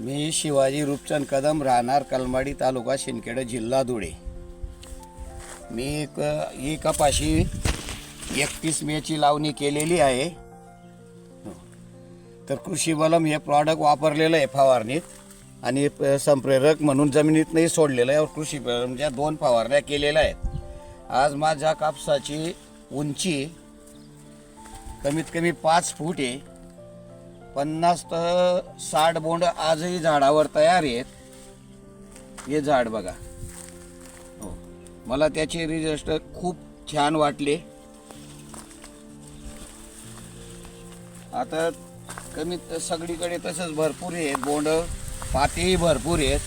मी शिवाजी रूपचंद कदम राहणार कलमाडी तालुका शिंदखेडा जिल्हा धुळे. मी एक ही कपाशी एकतीस मेची लावणी केलेली आहे. हो. तर कृषी बलम हे प्रॉडक्ट वापरलेलं आहे फवारणीत आणि संप्रेरक म्हणून जमिनीतनंही सोडलेलं आहे. कृषी बलमच्या दोन फवारण्या केलेल्या आहेत. आज माझ्या कापसाची उंची कमीत कमी पाच फूट आहे. पन्नास तर साठ बोंड आजही झाडावर तयार आहेत. हे झाड बघा. हो. मला त्याचे रिझल्ट खूप छान वाटले. आता कमीत सगळीकडे तसंच भरपूर आहेत. बोंड पातीही भरपूर आहेत.